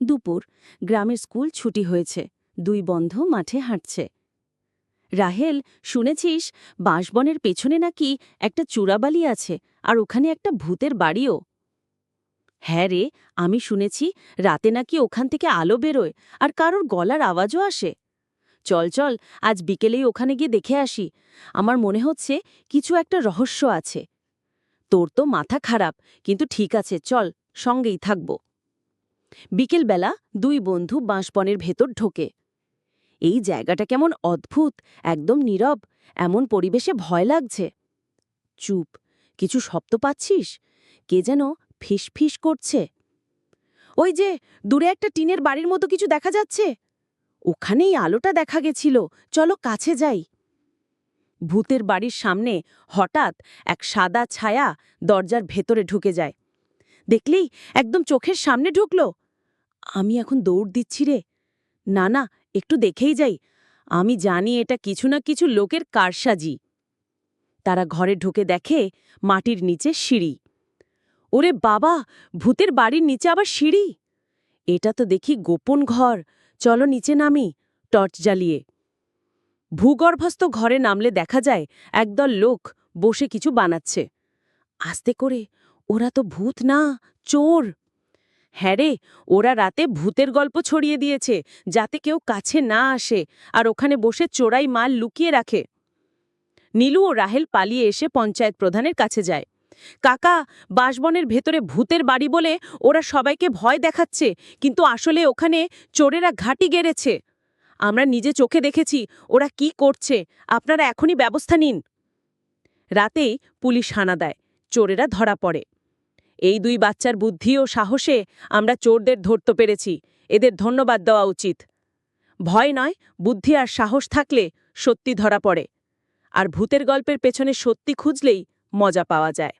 দুপুর, গ্রামের স্কুল ছুটি হয়েছে, দুই বন্ধ মাঠে হাঁটছে। রাহেল, শুনেছিস, বাঁশবনের পেছনে নাকি একটা চূড়াবালি আছে, আর ওখানে একটা ভূতের বাড়িও? হ্যাঁ রে, আমি শুনেছি, রাতে নাকি ওখান থেকে আলো বেরোয়, আর কারোর গলার আওয়াজও আসে। চল চল, আজ বিকেলেই ওখানে গিয়ে দেখে আসি, আমার মনে হচ্ছে কিছু একটা রহস্য আছে। তোর তো মাথা খারাপ, কিন্তু ঠিক আছে, চল, সঙ্গেই থাকব। বিকেলবেলা দুই বন্ধু বাঁশবনের ভেতর ঢোকে। এই জায়গাটা কেমন অদ্ভুত, একদম নীরব, এমন পরিবেশে ভয় লাগছে। চুপ, কিছু শব্দ পাচ্ছিস? কে যেন ফিসফিস করছে। ওই যে, দূরে একটা টিনের বাড়ির মতো কিছু দেখা যাচ্ছে। ওখানেই আলোটা দেখা গেছিল। চলো কাছে যাই। ভূতের বাড়ির সামনে হঠাৎ এক সাদা ছায়া দরজার ভেতরে ঢুকে যায়। দেখলেই একদম চোখের সামনে ঢুকলো। আমি এখন দৌড় দিচ্ছি রে। না না, একটু দেখেই যাই। আমি জানি এটা কিছু না কিছু লোকের কারসাজি। তারা ঘরে ঢুকে দেখে মাটির নিচে সিঁড়ি। ওরে বাবা, ভূতের বাড়ির নিচে আবার সিঁড়ি? এটা তো দেখি গোপন ঘর। চলো নিচে নামি, টর্চ জ্বালিয়ে। ভূগর্ভস্থ ঘরে নামলে দেখা যায় একদল লোক বসে কিছু বানাচ্ছে। আস্তে করে ওরা তো ভূত না, চোর। হ্যাঁ রে, ওরা রাতে ভূতের গল্প ছড়িয়ে দিয়েছে, যাতে কেউ কাছে না আসে, আর ওখানে বসে চোরাই মাল লুকিয়ে রাখে। নীলু ও রাহেল পালিয়ে এসে পঞ্চায়েত প্রধানের কাছে যায়। কাকা, বাসবনের ভেতরে ভূতের বাড়ি বলে ওরা সবাইকে ভয় দেখাচ্ছে, কিন্তু আসলে ওখানে চোরেরা ঘাঁটি গেড়েছে। আমরা নিজে চোখে দেখেছি, ওরা কি করছে, আপনারা এখনই ব্যবস্থা নিন। রাতেই পুলিশ হানা দেয়, চোরেরা ধরা পড়ে। এই দুই বাচ্চার বুদ্ধি ও সাহসে আমরা চোরদের ধরতে পেরেছি। এদের ধন্যবাদ দেওয়া উচিত। ভয় নয়, বুদ্ধি আর সাহস থাকলে সত্যি ধরা পড়ে। আর ভূতের গল্পের পেছনে সত্যি খুঁজলেই মজা পাওয়া যায়।